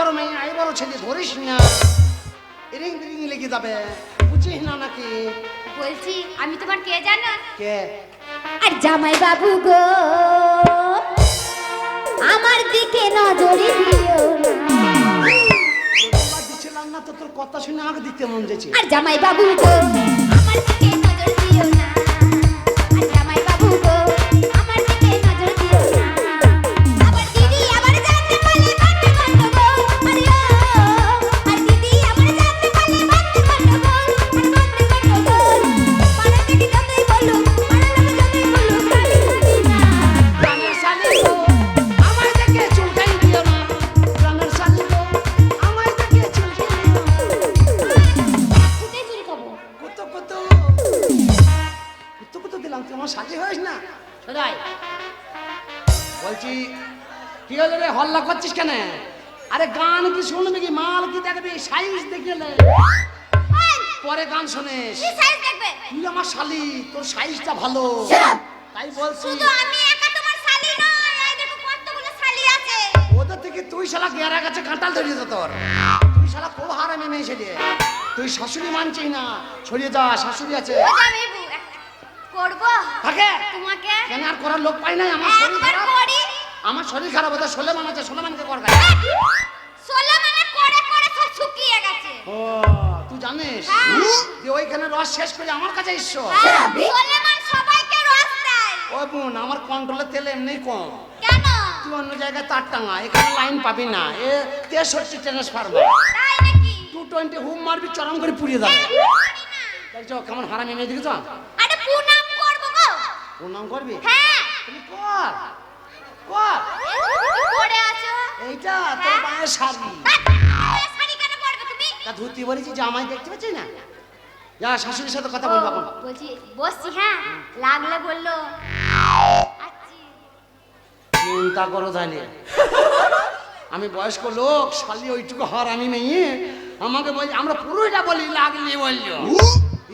বড় মেয়ে আই বড় ছেলে ধরিস না। রিং রিং লেগে যাবে। বুঝিস না নাকি? বলছি আমি তোমার কে জানো? কে? আর জামাই বাবু গো আমার দিকে নজরে দিও না। দিচ্ছিলাম না তো তোর কথা শুনে আমাকে দিতে মন যাচ্ছে আর জামাই বাবু গো আমার দিকে ছড়িয়ে যা শাশুড়ি আছে। করব? থাকে? তোমাকে? কেন আর করার লোক পাই নাই? আমার শরীর খারাপ। করি। আমার শরীর খারাপ হতে সোলেমান আছে সোলেমানকে কর গায়ে। ষোলো মানে করে করে সব শুকিয়ে গেছে। ও তুই জানিস? হ্যাঁ। যে ওইখানে রস শেষ করে আমার কাছে এসছো? হ্যাঁ, সোলেমান সবাইকে রস দেয়। ও বোন আমার কন্ট্রোলের তেল এমনি কম। কেন? তুই অন্য জায়গায় তার টাঙা এখানে লাইন পাবি না। এ তেষট্টি ট্রান্সফারমার তাই নাকি? টু টোয়েন্টি হুম মারবি চরম করে পুড়িয়ে দেবে না। দেখছ কেমন হারামি মেয়ে দেখেছ? আরে প্রণাম করব গো। প্রণাম করবি? হ্যাঁ। তুমি কর কর। পড়ে আছো? এইটা তোর হ্যাঁ। মায়ের শাড়ি। এই শাড়ি কেন পরবে তুমি? তা ধুতি বলেছি জামাই দেখতে পাচ্ছি না? যা শাশুড়ির সাথে কথা বলব এখন। বলছি বসছি হ্যাঁ। লাগলে বলল। আচ্ছি। চিন্তা করো তাহলে। আমি বয়স্ক লোক শালি ওইটুকু হার আমি মেয়ে। আমাকে বলছে আমরা পুরোটা বলি লাগলে বলল।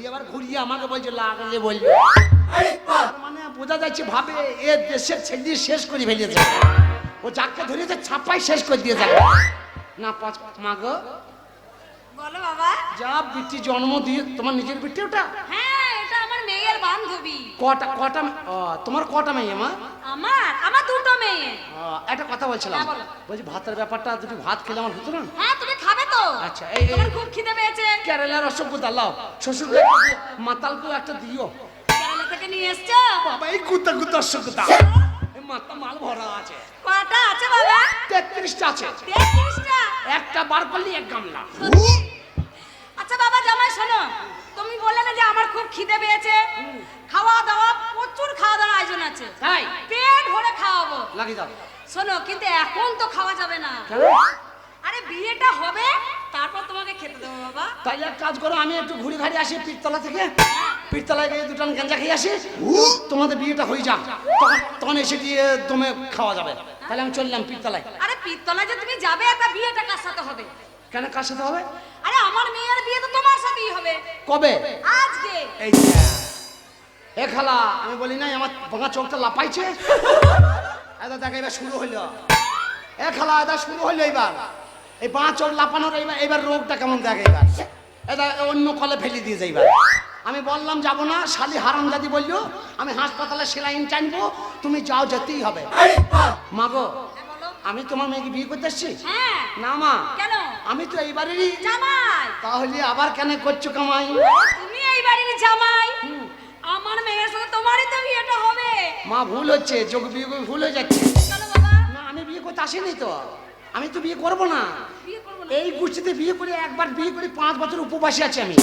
এবার ঘুরিয়ে আমাকে বলছে লাগলে বলল মানে বোঝা যাচ্ছে ভাবে এ দেশের ছেলে শেষ করে ফেলেছে। ও যাকে ধরেছে ছাপাই শেষ করে দিয়ে যাবে না পাঁচ মা গো। বলো বাবা। যা বিটি জন্ম দিয়ে তোমার নিজের বিটি ওটা? হ্যাঁ মেয়ের কটা কটা তোমার কটা মেয়ে মা? আমার? আমার দুটো মেয়ে। একটা কথা বলছিলাম। হ্যাঁ, বলছি ভাতের ব্যাপারটা দুটি ভাত খেলে আমার হতো না হ্যাঁ তুমি খাবে তো। আচ্ছা, এই- তোমার খুব খিদে পেয়েছে। কেরালার অসভ্যতা লাও। শ্বশুর মাতালকেও একটা দিও। কেরালা থেকে নিয়ে এসছো? বাবা এই কুত্তা কুত্তা অসভ্যতা এই মাথা মাল ভরা আছে। কটা আছে বাবা? তেত্রিশটা আছে। তেত্রিশটা? একটা বার করলি এক গামলা। আচ্ছা বাবা জামাই শোনো। তুমি বললে না যে আমার খুব খিদে পেয়েছে খাওয়া দাওয়া প্রচুর খাওয়া দাওয়ার আয়োজন আছে তাই? পেট ভরে খাওয়াবো। লাগিয়ে দাও। শোনো কিন্তু এখন তো খাওয়া যাবে না। আরে বিয়েটা হবে তারপর তোমাকে খেতে দেবো বাবা। তাই এক কাজ করো আমি একটু ঘুরে ঘাড়ি আসি পীরতলা থেকে। পীরতলায় গিয়ে দুটান গেঞ্জা খেয়ে আসি। তোমাদের বিয়েটা হয়ে যাক। তখন তখন এসে দিয়ে দমে খাওয়া যাবে। তাহলে আমি চললাম পীরতলায় আরে পিত্তলায় যে তুমি যাবে তা বিয়েটা কার সাথে হবে? কেন কার সাথে হবে? আরে আমার মেয়ের বিয়ে তো তোমার সাথেই হবে। কবে? আজকে। এই এ খালা আমি বলি নাই আমার ভাঙা চোখটা লাপাইছে এটা দেখ এবার শুরু হইল। এ খালা এটা শুরু হইল এবার। এই বাঁ চোখ লাপানোর এইবার এবার রোগটা কেমন দেখে এবার? এটা অন্য কলে ফেলে দিয়ে যাই এবার। আমি বললাম যাব না শালি হারাম দাদি বলল আমি হাসপাতালে সেলাইন টানবো তুমি যাও যেতেই হবে। মাগো আমি তোমার মেয়েকে বিয়ে করতে এসছি? হ্যাঁ। না মা কেন? আমি তো এইবারেরই। জামাই। তাহলে আবার কেন করছ কামাই? তুমি এই বাড়ির জামাই আমার মেয়ের সাথে তোমারই তো বিয়েটা হবে। মা ভুল হচ্ছে যোগ বিয়ে ভুল হয়ে যাচ্ছে। না আমি বিয়ে করতে আসিনি তো। আমি তো বিয়ে করব না। বিয়ে করব না? এই গোষ্ঠীতে বিয়ে করে একবার বিয়ে করে পাঁচ বছর উপবাসী আছি আমি।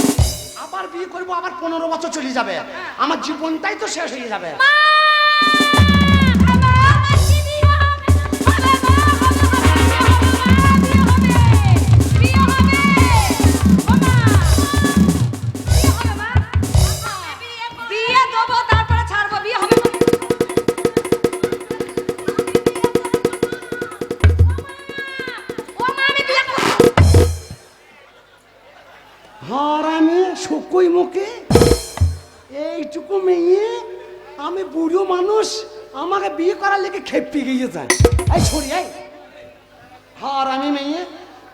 আবার বিয়ে করব আবার পনেরো বছর চলে যাবে। আমার জীবনটাই তো শেষ হয়ে যাবে। বিয়ে শুকুই মুখে? এইটুকু মেয়ে, আমি বুড়ো মানুষ, আমাকে বিয়ে করার লেগে খেপি গিয়েছে এই ছড়ি এই। আর আমি মেয়ে,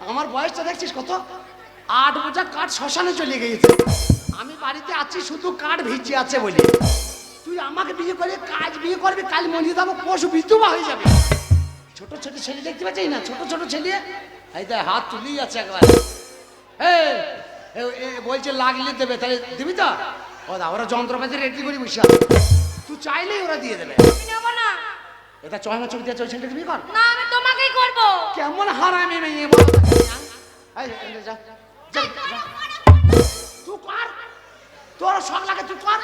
আমার বয়সটা দেখছিস কত? আট বোঝা কাঠ শ্মশানে চলে গিয়েছে। আমি বাড়িতে আছি, শুধু কাঠ ভিজে আছে বলে। তুই আমাকে বিয়ে করে, কাজ বিয়ে করবি, কাল মরিয়ে যাব পশু বিধবা হয়ে যাবে। ছোট ছোট ছেলে দেখতে পাচ্ছি না? ছোট ছোট ছেলে। এই দেখ, হাত তুলেই আছে একবার। এ বলছে লাগলে দেবে তাহলে দিবি তো? ও দা ওরা যন্ত্রপাতি রেডি করি বসে তুই চাইলেই ওরা দিয়ে দেবে। না। এটা মাস ছবি দিয়ে ছেলেটা বিয়ে কর। না আমি তোমাকেই করব। কেমন হারামি মেয়ে বল। যা। তুই কর। তোর শখ লাগে তুই কর।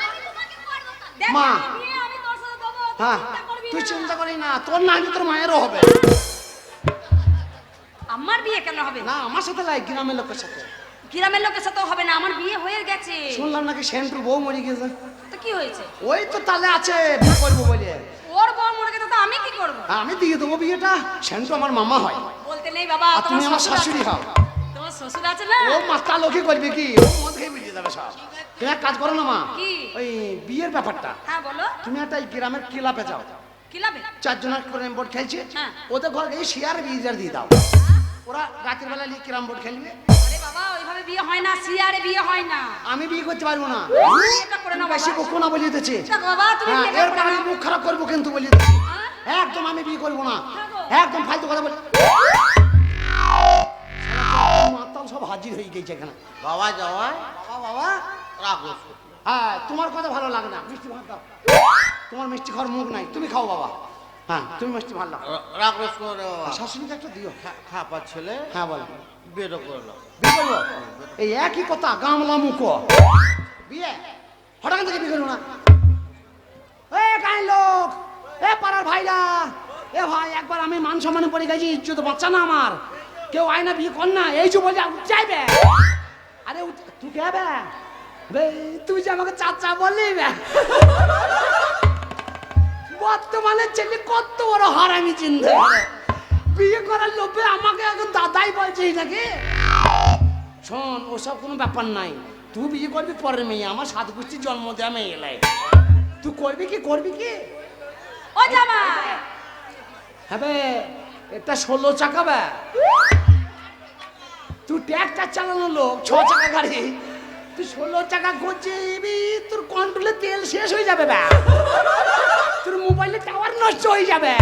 মা। আমি বিয়ে আমি তোর সাথে দেবো, তুই হ্যাঁ। তুই না। চিন্তা করিস না তোর না তোর মায়েরও হবে। আমার বিয়ে কেন হবে? না আমার সাথে লাই গ্রামের লোকের সাথে। গ্রামের লোকের সাথেও হবে না আমার বিয়ে হয়ে গেছে। শুনলাম নাকি সেন্টুর বউ মরে গেছে তো কি হয়েছে? ওই তো তালে আছে বিয়ে করব বলে। ওর বউ মরে গেছে তো আমি কি করব? হ্যাঁ, আমি দিয়ে দেবো বিয়েটা সেন্টু আমার মামা হয়। বলতে নেই বাবা তুমি আমার শাশুড়ি হও। তোমার শ্বশুর আছে না? ও মাস্তা লোকে করবে কি? ও মদ খেয়ে বেরিয়ে যাবে সব। তুমি এক কাজ করো না মা। কি? ওই বিয়ের ব্যাপারটা। হ্যাঁ বলো। তুমি একটা গ্রামের ক্লাবে যাও। কি লাভে চারজনের করে বোর্ড খেলছে। হ্যাঁ। ওদের ঘর এই শেয়ার বিজার দিয়ে দাও। ওরা রাতের বেলা লিয়ে ক্রাম বোর্ড খেলবে। বাবা ওইভাবে বিয়ে হয় না সিয়ারে বিয়ে হয় না। আমি বিয়ে করতে পারব না। করে বেশি। বকো না বলিয়ে দিচ্ছে বাবা তুমি হ্যাঁ করে আমি মুখ খারাপ করব কিন্তু বলিয়ে দিচ্ছি হ্যাঁ? একদম আমি বিয়ে করব না। একদম ফালতু কথা বলি মাতাল সব হাজির হয়ে গেছে এখানে। বাবা বাবা বাবা। রাখো হ্যাঁ তোমার কথা ভালো লাগে না। মিষ্টি ভাত দাও। তোমার মিষ্টি খাওয়ার মুখ নাই। তুমি খাও বাবা। হ্যাঁ তুমি মিষ্টি ভালো রাগ রাখো করে শাশুড়িকে একটা দিও। খা- খাপার ছেলে হ্যাঁ বলো। বেরো করল বিয়ে এই একই কথা, গামলা মুখো। বিয়ে? হঠাৎ থেকে করব না? এ গাই লোক, এ পাড়ার ভাইরা, এ ভাই, একবার আমি মান সম্মানে পড়ে গেছি, ইজ্জত বাচ্চা না আমার। কেউ আয় বিয়ে কর না, এই যে বলে চাইবে আরে তুই কে বে? তুই যে আমাকে চাচা বললি বে। বর্তমানে ছেলে কত বড় হারামি চিন্তা। বিয়ে করার লোভে আমাকে বলছে নাকি শোন ওসব কোনো ব্যাপার নাই। তুই বিয়ে করবি পরের মেয়ে আমার সাত গোষ্ঠীর জন্ম দেওয়া মেয়ে এলাই তুই করবি কি করবি কি? ও জামাই! হ্যাঁ বে এটা ষোলো চাকা বে। তুই ট্র্যাক্টর চালানো লোক ছ চাকা গাড়ি। তুই ষোলো চাকা করছিবি তোর কন্ট্রোলে তেল শেষ হয়ে যাবে বে। তোর মোবাইলে টাওয়ার নষ্ট হয়ে যাবে।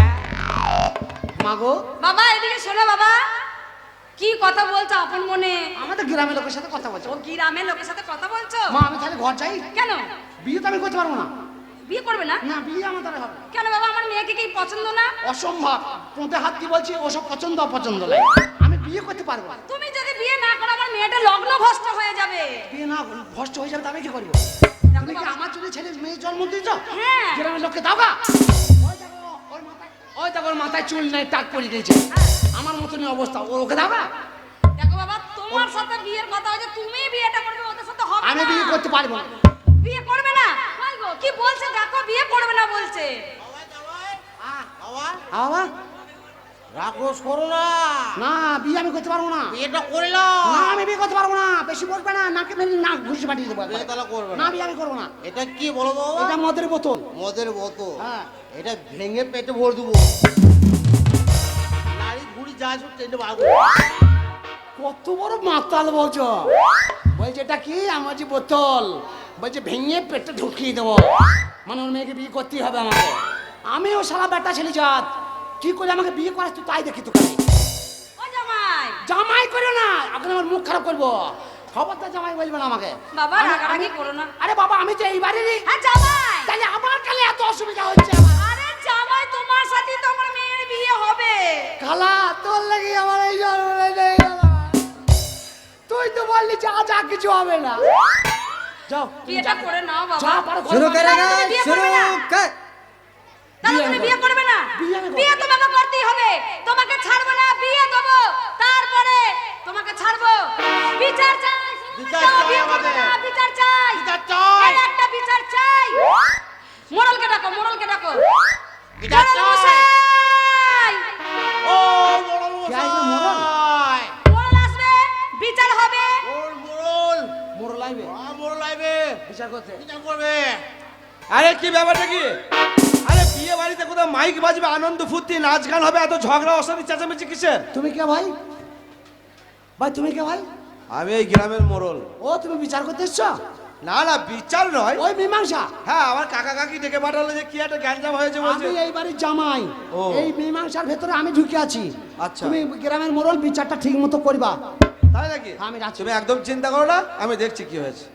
মাগো। বাবা এদিকে শোনো বাবা। কি কথা বলছো আপন মনে? আমাদের গ্রামের লোকের সাথে কথা বলছো। ও গ্রামের লোকের সাথে কথা বলছো? মা আমি তাহলে ঘর যাই? কেন? বিয়ে তো আমি করতে পারব না। বিয়ে করবে না? না বিয়ে আমার দ্বারা হবে কেন বাবা আমার মেয়েকে কি পছন্দ না? অসম্ভব। পোঁতে হাত দিয়ে বলছি? ওসব পছন্দ অপছন্দ লাগে আমি বিয়ে করতে পারব না। তুমি যদি বিয়ে না করো আমার মেয়েটা লগ্ন ভ্রষ্ট হয়ে যাবে। বিয়ে না ভষ্ট হয়ে যাবে তবে কি করব? তুমি কি আমার জন্য ছেলে মেয়ে জন্ম দিয়েছ? হ্যাঁ। গ্রামের লোককে দাও গা। ওই দেখো, ওর মাথায় চুল নাই টাক পড়ে গেছে আমার মতনই অবস্থা ও ওকে গা দেখো বাবা তোমার সাথে বিয়ের কথা হয়েছে তুমি বিয়েটা করবে ওদের সাথে হবে আমি বিয়ে করতে পারব না। বিয়ে করবে না? কই গো কি বলছে দেখো বিয়ে করবে না বলছে। রাক্ষস করো না। না বিয়ে আমি করতে পারব না। বিয়েটা করলাম না আমি বিয়ে করতে পারব না। বেশি বলবে না নাকে মেরে না ঘুষে পাঠিয়ে দেবো। বিয়ে তাহলে করবে না। বিয়ে আমি করব না। এটা কি বলো তো বাবা? এটা মদের বোতল। মদের বোতল। হ্যাঁ। এটা ভেঙে পেটে ভর দেবো। নারী যা সব টেনে বার কত বড় মাতাল বলছো? বলছে এটা কি? আমার যে বোতল। বলছে ভেঙে পেটে ঢুকিয়ে দেবো। মানে ওর মেয়েকে বিয়ে করতেই হবে আমাকে। আমিও সারা বেটা ছেলে জাত। কি করে আমাকে বিয়ে করাস তুই তাই দেখি তোকে। জামাই। জামাই করো না। এখন আমার মুখ খারাপ করব। খবরটা জামাই বলবে না আমাকে। বাবা রাগারাগি করো না। আরে বাবা আমি তো এইবারেরই হ্যাঁ জামাই। তাহলে আমার কালে এত অসুবিধা হচ্ছে আমার? খালা তোর লাগে আমার এই তুই তো বললি যা যা কিছু হবে না। যাও বিয়েটা করে নাও বাবা। শুরু করে না বিয়ে শুরু করবে না? কর বিয়ে তুমি বিয়ে করবে না। বিয়ে আমি করব। তোমাকে করতেই হবে। তোমাকে ছাড়বো না বিয়ে দেবো। তারপরে তোমাকে ছাড়বো। বিচার চাই বিচার চাই আমাদের। বিচার চাই। বিচার চাই। একটা বিচার চাই। মোড়লকে ডাকো মোড়লকে ডাকো। বিচার চাই। ও কে মশাই। আসবে বিচার হবে। আ, মোড়ল আইবে। বিচার করতে। বিচার করবে। আরে কি ব্যাপারটা কি? আরে বিয়ে বাড়িতে কোথাও মাইক বাজবে আনন্দ ফুর্তি নাচ গান হবে এত ঝগড়া অশান্তি চেঁচামেচি কিসের? তুমি কে ভাই? ভাই তুমি কে ভাই? আমি এই গ্রামের মোড়ল। ও তুমি বিচার করতে এসছো? না না বিচার নয়। ওই মীমাংসা। হ্যাঁ আমার কাকা কাকি ডেকে পাঠালো যে কি একটা গ্যাঞ্জাম হয়েছে বলছে। আমি এই বাড়ির জামাই। ও। এই মীমাংসার ভেতরে আমি ঢুকে আছি। আচ্ছা। তুমি গ্রামের মোড়ল বিচারটা ঠিক মতো করবা। তাই নাকি? আমি রাজি। তুমি একদম চিন্তা করো না আমি দেখছি কি হয়েছে।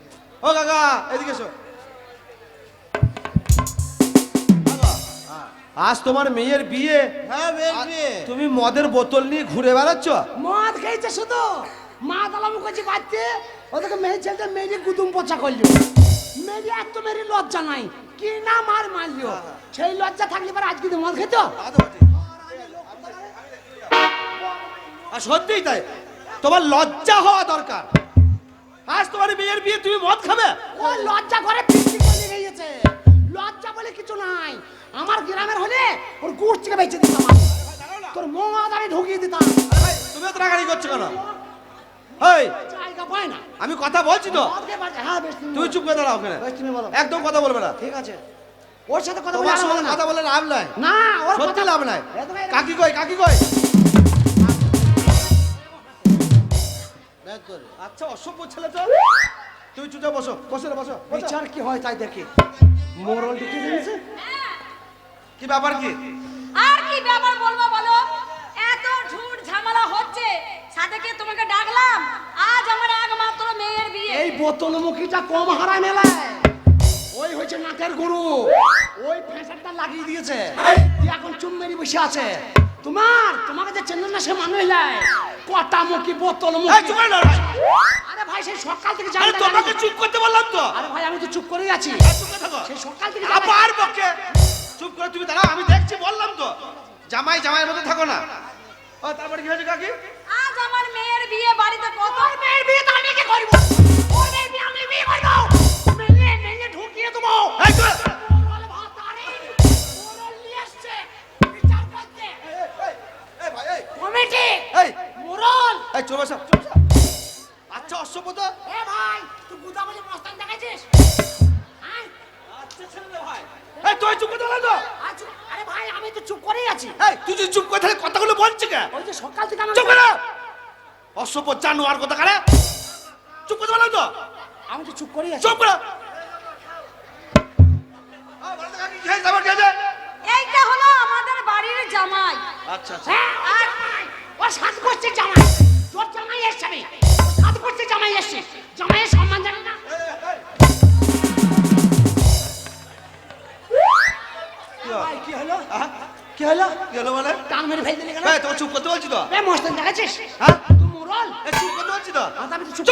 ও কাকা এদিকে এসো। আজ তোমার মেয়ের বিয়ে। হ্যাঁ বেশ বিয়ে। তুমি মদের বোতল নিয়ে ঘুরে বেড়াচ্ছ? মদ খেয়েছে শুধু। মা দালাম করছি বাড়তে ওদেরকে মেয়ে ছেলেটা মেয়ে গুদুম পচা করল। মেয়ে এত মেরে লজ্জা নাই। কি না মার মারলো। সেই লজ্জা থাকলে পরে আজকে মদ খেত? আর সত্যিই তাই। তোমার লজ্জা হওয়া দরকার। আজ তোমার মেয়ের বিয়ে তুমি মদ খাবে? ও লজ্জা করে করে গিয়েছে। লজ্জা বলে কিছু নাই। আমার গ্রামের হলে ওর গুড় থেকে বেঁচে দিতাম তোর মদ আমি ঢুকিয়ে দিতাম। আরে ভাই, তুমি তো রাগারি করছ কেন? আমি কথা বলছি তো। হ্যাঁ বলো। চুপ করে দাঁড়াও ওখানে। একদম কথা বলবে না। ঠিক আছে। ওর সাথে কথা বলে কথা বলে লাভ নাই। না ওর সত্যি লাভ নাই। কাকি কই কাকি কই? আচ্ছা অসভ্য ছেলে তো তুমি চুপচাপ বসো। বসো বসো। বিচার কি হয় তাই দেখি। মোরল ঢুকিয়ে দিয়েছে কি ব্যাপার কি? আর কি ব্যাপার বলব বলো এত ঝুট ঝামেলা হচ্ছে সাথে তোমাকে ডাকলাম আজ আমার একমাত্র মেয়ের বিয়ে। এই বোতল মুখিটা কম হারায় মেলায়। ওই হয়েছে নাটের গুরু। ওই ফ্যাশনটা লাগিয়ে দিয়েছে। এখন চুম মেরি বসে আছে। তোমার তোমাকে যে চেনেন না সে মানুষ নাই। কটা মুখী বোতল এই মুখী। আরে ভাই সেই সকাল থেকে জানতে তোমাকে চুপ করতে বললাম তো। আরে ভাই আমি তো চুপ করেই আছি। চুপ করে থাকো। সেই সকাল থেকে আবার পক্ষে। চুপ করে তুমি দাঁড়াও আমি দেখছি বললাম তো। জামাই জামাইয়ের মতো থাকো না। ও তারপরে কি হয়েছে কাকি? আমার মেয়ের বিয়ে বাড়িতে কত? মেয়ের বিয়ে তো আমি কি করব? ওর মেয়ের বিয়ে আমি বিয়ে করব? মেয়ে মেয়ে ঢুকিয়ে দেবো। এই চুপ মোরল ভাতারি, মোরল নিয়ে এসছে, বিচার করতে। এই ভাই কমিটি এই। মোরল এই চুপ বসো। আচ্ছা এ ভাই তুই গুদাবলি মস্তান দেখাইছিস? হ্যাঁ? আচ্ছা ছেলে ভাই। এই তুই চুপ করে দাঁড়া তো। আরে ভাই আমি তো চুপ করেই আছি। এই তুই যদি চুপ করে তাহলে কথাগুলো বলছি কে? ওই যে সকাল থেকে আমার চুপ করে অসভ্য জানোয়ার কথা কারে? চুপ করে বললাম তো। আমি তো চুপ আছি। চুপ করে। বলো তো? এইটা হলো আমাদের বাড়ির জামাই। আচ্ছা আচ্ছা। হ্যাঁ, আর ও সাত করছে জামাই। তোর জামাই এসছে আমি সাত করছে জামাই এসছে। জামাইয়ের সম্মান জানি না? কি হলো? কি হলো? কি হলো? কি হলো মানে? টান মেরে ফেল দিলি কেন? তোকে চুপ করতে বলছি তো? এ মস্তান দেখাচ্ছিস? হ্যাঁ? মোরল চুপ করতে তো? আমি তো চুপ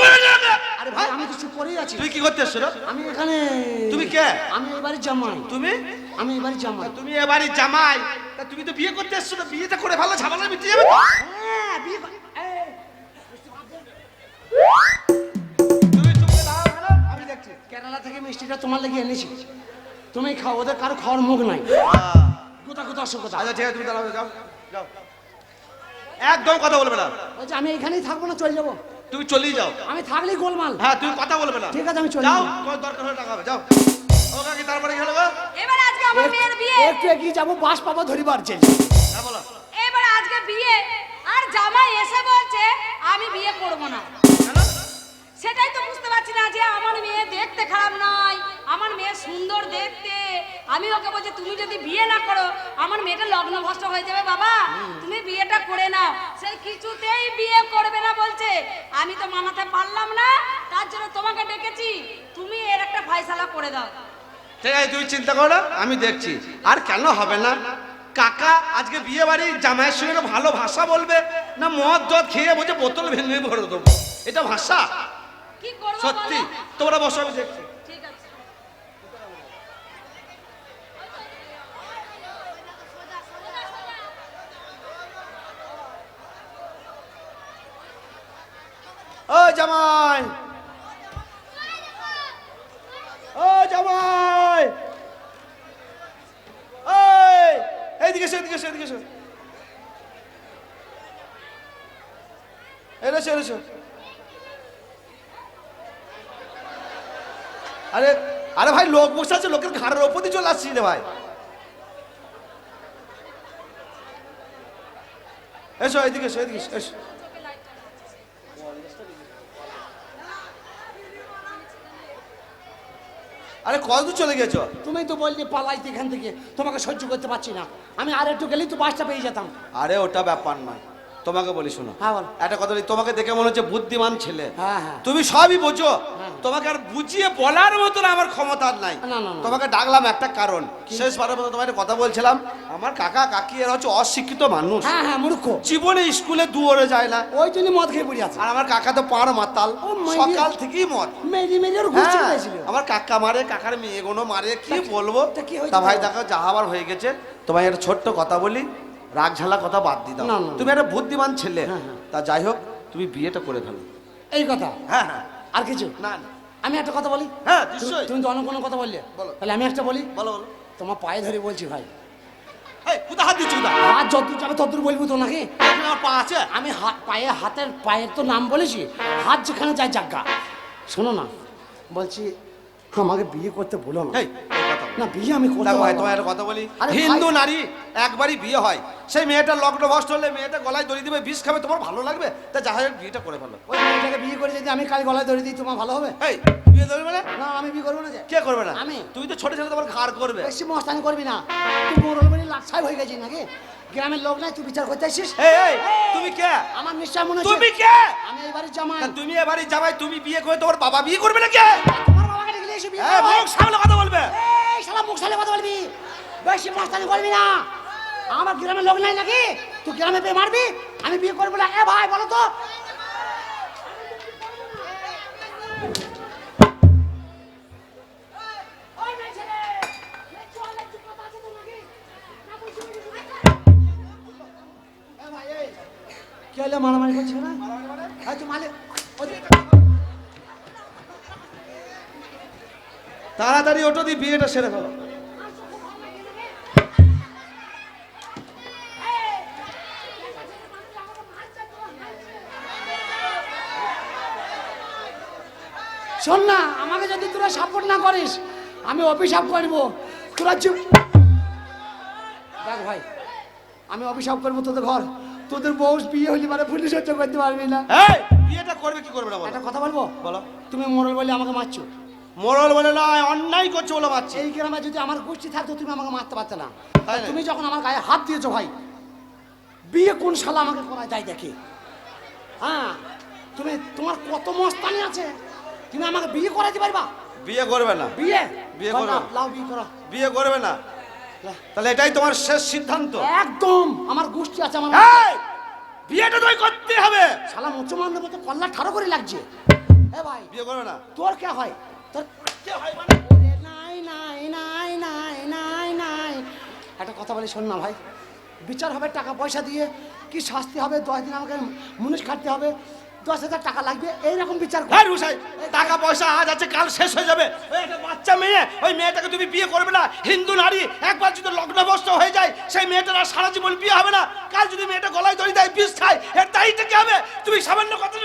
আরে ভাই আমি তো চুপ করেই আছি। তুই কি করতে এসছো রে? আমি এখানে তুমি কে? আমি এবারে জামাই। তুমি? আমি এবারে জামাই। তুমি এবারই জামাই? তা তুমি তো বিয়ে করতে এসছো না বিয়েটা করে ভালো ঝামেলা মিটে যাবে হ্যাঁ বিয়ে তুমি চুপ করে আমি দেখছি। কেরালা থেকে মিষ্টিটা তোমার লেগে এনেছি। তুমি খাও ওদের কারও খাওয়ার মুখ নাই। কোথা কোথা আসো কোথা? আচ্ছা ঠিক আছে তুমি দাঁড়াও যাও যাও। একদম কথা বলবে না। বলছে আমি এখানেই থাকব না চলে যাব। তুমি চলেই যাও। আমি থাকলেই গোলমাল। হ্যাঁ তুমি কথা বলবে না। ঠিক আছে, আমি চলে যাও। তোমার দরকার হলে টাকা হবে যাও। ও কাকি তারপরে গো? এবার আজকে আমার মেয়ের বিয়ে। একটু এগিয়ে যাব বাস পাবো ধরিবার চেয়ে হ্যাঁ বলো। এবার আজকে বিয়ে। আর জামাই এসে বলছে আমি বিয়ে করব না। সেটাই তো বুঝতে পারছি না যে আমার মেয়ে দেখতে খারাপ নয় আমার মেয়ে সুন্দর দেখতে। আমি ওকে বলছি তুমি যদি বিয়ে না করো আমার মেয়েটা লগ্ন ভ্রষ্ট হয়ে যাবে বাবা। করে নাও। সে কিছুতেই বিয়ে করবে না বলছে। আমি তো মানাতে পারলাম না তার জন্য তোমাকে ডেকেছি। তুমি এর একটা ফয়সালা করে দাও। ঠিক আছে তুমি চিন্তা করো আমি দেখছি। আর কেন হবে না? কাকা আজকে বিয়ে বাড়ি জামাইয়ের সঙ্গে ভালো ভাষা বলবে না মদ দদ খেয়ে বলছে বোতল ভেঙে ভরে দেবো? এটা ভাষা? কি করব সত্যি? তোমরা বসো আমি দেখছি। ও জামাই। ও জামাই। এইদিকে সে এদিকে সে এদিকে সে এলেছো এলেছো আরে আরে ভাই, লোক বসে আছে, লোকের ঘাড়ের ওপর দিয়ে চলে আসছি রে ভাই। এসো এদিকে এসো এদিকে এসো। আরে কল দূর চলে গেছো। তুমি তো বললে পালাইতে এখান থেকে তোমাকে সহ্য করতে পারছি না। আমি আর একটু গেলেই তো বাসটা পেয়ে যেতাম। আরে ওটা ব্যাপার নয়। তোমাকে বলি শোনো। হ্যাঁ, বল। একটা কথা বলি তোমাকে দেখে মনে হচ্ছে বুদ্ধিমান ছেলে। হ্যাঁ, হ্যাঁ। তুমি সবই বোঝো। তোমাকে আর বুঝিয়ে বলার মতন আমার ক্ষমতা নাই। তোমাকে ডাকলাম একটা কারণ। শেষবারের মতো তোমার কথা বলছিলাম আমার কাকা কাকি এরা হচ্ছে অশিক্ষিত মানুষ। হ্যাঁ হ্যাঁ মূর্খ। জীবনে স্কুলে দুয়ারে যায় না। ওই জন্য মদ খেয়ে পড়ে আছে। আর আমার কাকা তো পাড় মাতাল। মাইরে। সকাল থেকেই মদ। মেরি মেরি ওর ঘুরছে আমার কাকা মারে কাকার মেয়ে কোনো মারে কি বলব? তা ভাই? দেখো যাহাবার হয়ে গেছে। তোমায় একটা ছোট্ট কথা বলি। রাগ ঝালা কথা বাদ না, না। তুমি একটা বুদ্ধিমান ছেলে। হ্যাঁ, হ্যাঁ। তা যাই হোক তুমি বিয়েটা করে ফেলো। এই কথা? হ্যাঁ হ্যাঁ। আর কিছু? না আমি একটা কথা বলি? হ্যাঁ, তুমি-। তো অনেক কোনো কথা বললে? বলো। তাহলে আমি একটা বলি? বলো বলো। তোমার পায়ে ধরে বলছি ভাই। হাত যতদূর যাবে ততদূর বলব তো নাকি আমার পা আছে। আমি পায়ে হাতের পায়ের তো নাম বলেছি। হাত যেখানে যায় জাগা শোনো না। বলছি আমাকে বিয়ে করতে বলো না। কথা না বিয়ে আমি দেখো ভাই তোমার একটা কথা বলি। হিন্দু নারী একবারই বিয়ে হয়। সেই মেয়েটা লগ্ন ভষ্ট হলে মেয়েটা গলায় দড়ি দিবে বিষ খাবে তোমার ভালো লাগবে? তা যাই হোক বিয়েটা করে ফেলো। ওই মেয়েটাকে বিয়ে করে যদি আমি কাল গলায় ধরে দিই তোমার ভালো হবে? এই বিয়ে মানে? না আমি বিয়ে করব না যে। কে করবে না? আমি। তুমি তো ছোট তোমার ঘাড় করবে। বেশি মস্তানি করবি না। তুই মোরল বাড়ি লাকসাই হয়ে গেছিস নাকি? গ্রামের লোক নাই তুই বিচার করতে আসিস? তুমি কে? আমার নিশ্চয় মনে তুমি কে? আমি এইবারে জামাই। তুমি এবারে যাবাই তুমি বিয়ে করে তোমার বাবা বিয়ে করবে না কে? তোমার বাবাকে ডেকে এসে বিয়ে এই মুখ সামনে কথা বলবে। এই শালা মুখ সালে কথা বলবি? বেশি মস্তানি করবি না। আমার গ্রামের লোক নাই নাকি? তুই গ্রামে পেয়ে মারবি? আমি বিয়ে করব না। এ ভাই বলো তো। মারামারি করছে না? হয়তো তাড়াতাড়ি ওটো দিয়ে বিয়েটা সেরে ফেলো। শোন না আমাকে যদি তোরা সাপোর্ট না করিস আমি অভিশাপ করব তোরা চুপ। দেখ ভাই আমি অভিশাপ করব তোদের ঘর। তোদের বউ বিয়ে হইলে মানে পুলিশ সহ্য করতে পারবি না। এই বিয়েটা করবে কি করবে না বলো? একটা কথা বলব? বলো। তুমি মোড়ল বলে আমাকে মারছো। মোরল বলে নয় অন্যায় করছে বলে বাচ্চা এই গ্রামে যদি আমার গোষ্ঠী থাকতো তুমি আমাকে মারতে পারতে না। তাই তুমি যখন আমার গায়ে হাত দিয়েছ ভাই বিয়ে কোন শালা আমাকে করায় তাই দেখে? হ্যাঁ তুমি তোমার কত মস্তানি আছে? তুমি আমাকে বিয়ে করাতে পারবা? বিয়ে করবে না। বিয়ে? বিয়ে কর করবে না, না। লাও বিয়ে করো। বিয়ে করবে না। তাহলে এটাই তোমার শেষ সিদ্ধান্ত। একদম আমার গোষ্ঠী আছে আমার এই, বিয়েটা তুমি করতে হবে। শালা মুসলমানদের মতো কল্লা ঠাড়ো করে লাগছে। এ ভাই বিয়ে করবে না। তোর কে হয়? একটা কথা বলি, শোন না ভাই। বিচার হবে, টাকা পয়সা দিয়ে, কি শাস্তি হবে, দশ দিন আমাকে মুনিশ খাটতে হবে, দশ হাজার টাকা লাগবে, এইরকম বিচার টাকা পয়সা আজ আছে, কাল শেষ হয়ে যাবে। বাচ্চা মেয়ে, ওই মেয়েটাকে তুমি বিয়ে করবে না। হিন্দু নারী, একবার যদি লগ্নভ্রষ্ট হয়ে যায়, সেই মেয়েটার আর সারা জীবন বিয়ে হবে না। কাল যদি মেয়েটা গলায় দড়ি দেয়, বিষ খায়, এর দায়ীটা কি হবে? তুমি সামান্য কথা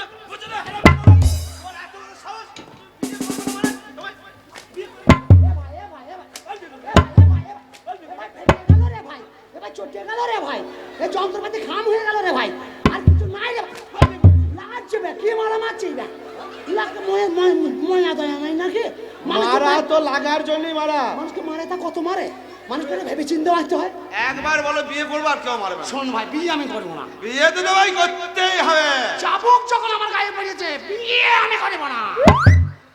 ভাই, চটে গেল রে ভাই, এ যন্ত্রপাতি খাম হয়ে গেল রে ভাই, আর কিছু নাই রে লাগছে বে, কি মারা মারছি বে? লাগ- ময়ে- ময়ে- ময়া দয়া নাই নাকি? মারা তো লাগার জন্যই মারা। মানুষকে মারে তা কত মারে? মানুষকে ভেবে চিনতে মারতে হয়। একবার বলো বিয়ে করব আর কেউ মারবে শোন ভাই বিয়ে আমি করব না। বিয়ে তো তোমায় করতেই হবে। চাবুক যখন আমার গায়ে পড়েছে বিয়ে আমি করব না।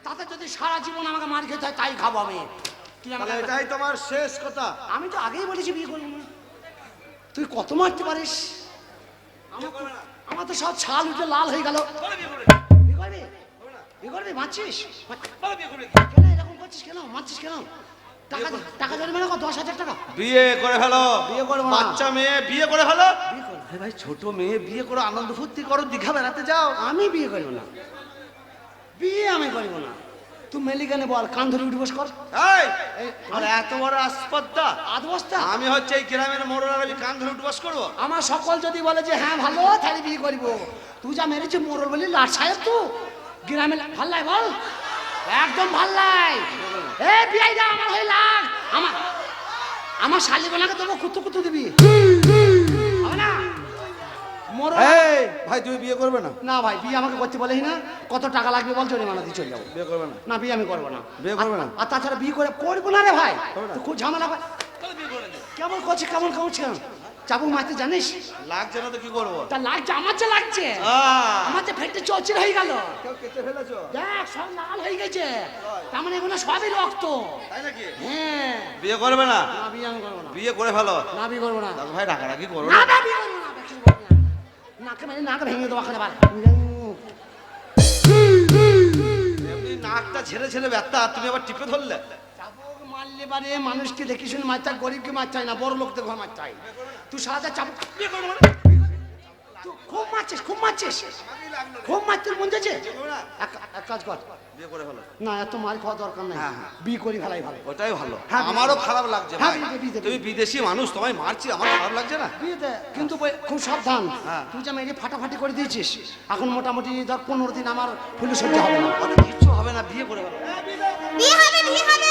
তাতে যদি সারা জীবন আমাকে মার খেতে হয় তাই খাব আমি। তুই এটাই তোমার শেষ কথা। আমি তো আগেই বলেছি বিয়ে করব তুই কত মারতে পারিস? আমার তো- আমার তো সব ছাল উঠে লাল হয়ে গেল। বিয়ে করবি। মারছিস? কেন এরকম করছিস কেন? মারছিস কেন? টাকা টাকা জরিমানা কত দশ হাজার টাকা। বিয়ে করে ফেলো। বিয়ে করব না। বাচ্চা মেয়ে বিয়ে করে ফেলো। আরে ভাই ছোট মেয়ে বিয়ে করো আনন্দ ফুর্তি করো দীঘা বেড়াতে যাও। আমি বিয়ে করব না। বিয়ে আমি করব না। তুই মেলিকানে বল? কান ধরে উঠে বস কর। এই আর এত বড় আসপদ্দা আধ বস্তা। আমি হচ্ছে এই গ্রামের আমি কান ধরে উঠবাস করব? আমার সকল যদি বলে যে হ্যাঁ ভালো তাহলে বিয়ে করব। তুই যা মেরেছি মোরল বলি লাট সাহেব তো। গ্রামে ভালো লাই বল। একদম ভালো লাই এ বিয়াই দা আমার হয়ে লাগ। আমার আমার শালি বোনাকে দেবো কুতু কুতু দিবি। না ভাই তুমি বিয়ে করবে না? না ভাই বিয়ে আমাকে করতে বলেই না। কত টাকা লাগবে বল জরিমানা দিয়ে চলে যাব বিয়ে করবে না? না বিয়ে আমি করব না। বিয়ে করবে না? আর- তাছাড়া বিয়ে করে করব না রে ভাই। তো খুব ঝামেলা ভাই কেমন করছে কেমন করছে? চাবুক মারতে জানিস? লাগছে না তো কি করব? তা লাগছে আমার যে লাগছে। আমার যে ফেটে চলছিল হয়ে গেল। কেউ কেটে ফেলেছো? দেখ সব লাল হয়ে গেছে। তার মানে এগুলো সবই রক্ত। তাই নাকি? হ্যাঁ। বিয়ে করবে না? না বিয়ে আমি করব না। বিয়ে করে ফেলো। না বিয়ে করব না। ভাই ডাকাডাকি করো না না। না বিয়ে করব না বেশি করব না। নাকে মেরে নাক ভেঙে দেওয়া খানে নাকটা ছেড়ে ছেড়ে ব্যথা তুমি আবার টিপে ধরলে? চাবুক মারলে বারে মানুষকে দেখি শুনে মার হয়, গরিবকে মার চাই না বড় লোকদের ঘর মার চাই তুই সারাটা চাবুক খুব মারছিস খুব মারছিস খুব মারতে মন যাচ্ছে এক- কাজ কর বিয়ে করে ফেলো। না এত মার খাওয়া দরকার নাই। হ্যাঁ, হ্যাঁ। বিয়ে করি ফেলাই ভালো। ওটাই ভালো। হ্যাঁ, আমারও খারাপ লাগছে হ্যাঁ, তুমি বিদেশি মানুষ তোমায় মারছি আমার খারাপ লাগছে না? বিয়েতে কিন্তু খুব সাবধান। তুই যে মেরে ফাটাফাটি করে দিয়েছিস এখন মোটামুটি ধর পনেরো দিন আমার ফুলে সহ্য হবে না। কিচ্ছু হবে না বিয়ে করে ফেলো। বিয়ে হবে বিয়ে হবে।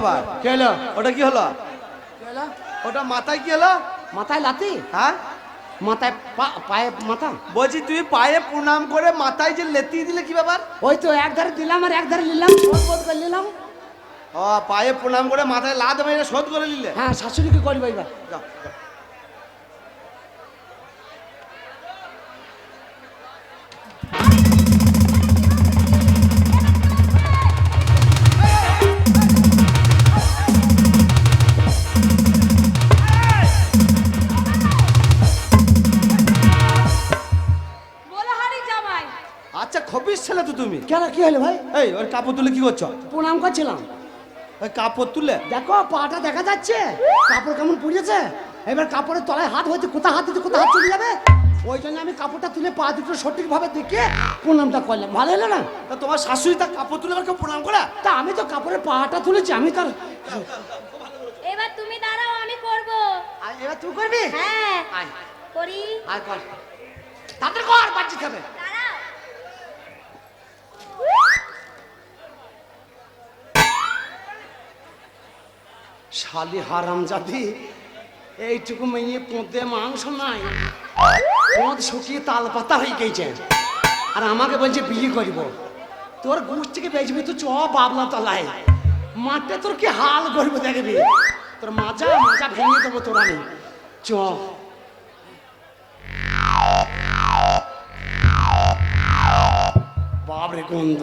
কি ব্যাপার হলো? ওটা কি হলো? কে? ওটা মাথায় কি হলো? মাথায় লাতি হ্যাঁ? মাথায় পায়ে মাথা? বলছি তুই পায়ে প্রণাম করে মাথায় যে লেতি দিলে কি ব্যাপার? ওই তো এক ধারে দিলাম আর এক ধারে নিলাম শোধ করে নিলাম। ও পায়ে প্রণাম করে মাথায় লাদ মেরে শোধ করে নিলে হ্যাঁ শাশুড়িকে করব এবার কি হলো ভাই? এই ওর কাপড় তুলে কি করছ? প্রণাম করছিলাম। ওই কাপড় তুলে দেখো পাটা দেখা যাচ্ছে। কাপড় কেমন পুড়িয়েছে? এবার কাপড়ের তলায় হাত হইতে কোথা হাত দিতে কোথা হাত চলে যাবে? ওই জন্য আমি কাপড়টা তুলে পা দুটো সঠিকভাবে দেখে প্রণামটা করলাম। ভালো হলো না? তা তোমার শাশুড়ি তার কাপড় তুলে আমাকে প্রণাম করা তা আমি তো কাপড়ের পাটা তুলেছি আমি তার এবার তুমি দাঁড়াও আমি করব। এবার তুই করবি? হ্যাঁ। আয়। করি। আয় কর। তাদের কর বাচ্চা খাবে শালি হারাম জাতি, এইটুকু মেয়ে পোঁতে মাংস নাই। পোঁত শুকিয়ে তাল পাতা হয়ে গেছে। আর আমাকে বলছে বিয়ে করিব। তোর গুছ থেকে বেচবি তো চ বাবলা তলায়। মাঠে তোর কি হাল করব দেখবি? তোর মাজা মাজা ভেঙে দেবো তোর আমি। চ। বাবরে গন্ধ।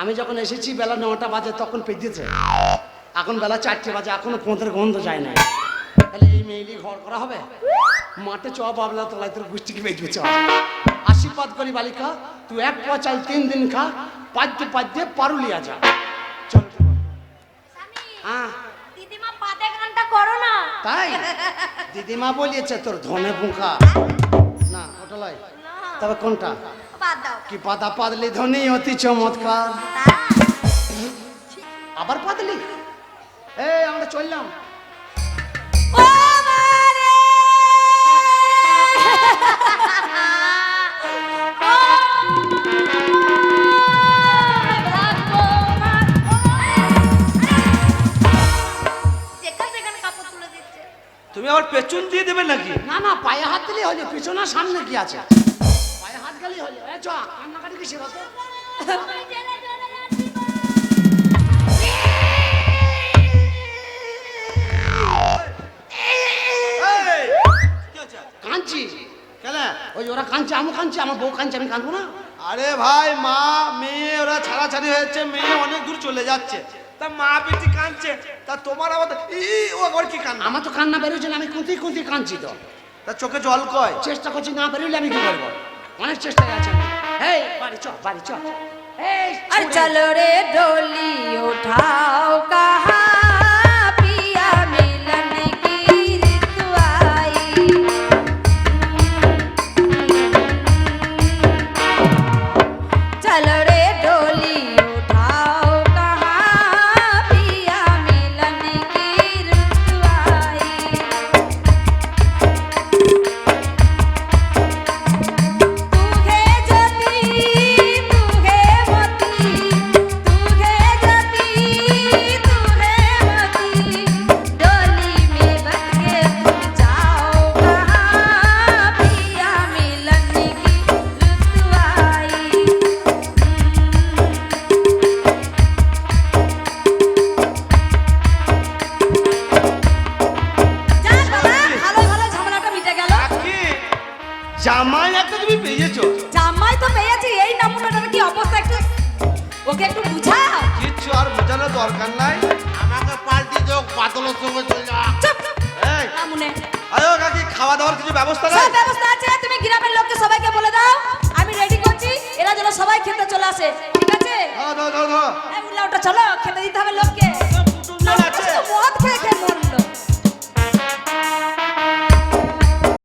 আমি যখন এসেছি বেলা নটা বাজে তখন পেঁচেছে এখন বেলা চারটে বাজে এখনও পোঁতের গন্ধ যায় না তাহলে এই মেয়েলি ঘর করা হবে? মাঠে চ বাবলা তলায় তোর গোষ্ঠীকে বেঁচবে চ। আশীর্বাদ করি বালিকা তুই এক পা চাল তিন দিন খা পাদ্যে পাদ্যে পারুলিয়া যা। চল হ্যাঁ? দিদিমা পাতে গানটা করো না। তাই? দিদিমা বলিয়েছে তোর ধনে পোকা না ওটা লয়। তবে কোনটা? কি পাতা পাদলি ধনী অতি চমৎকার। আবার পাদলি এই আমরা চললাম। তুমি আবার পেছন দিয়ে দেবে নাকি? না না পায়ে হাত দিলেই হলে পিছনে সামনে কি আছে? কাঁদছি। ওই ওরা কাঁদছে আমি কাঁদছি আমার কাঁদছে আমি কাঁদবো না? আরে ভাই মা মেয়ে ওরা মেয়ে অনেক দূর চলে যাচ্ছে। তা মা কাঁদছে তা তোমার ই ও কি কান্না? আমার তো কান্না না আমি কুঁতি কুঁতি কাঁদছি তো। তা চোখে জল কয়? চেষ্টা করছি না বেরোলে আমি কি করব? অনেক চেষ্টায় আছে এই বাড়ি চল বাড়ি চল। এই আর চলো রে ডলি ওঠাও কাহা।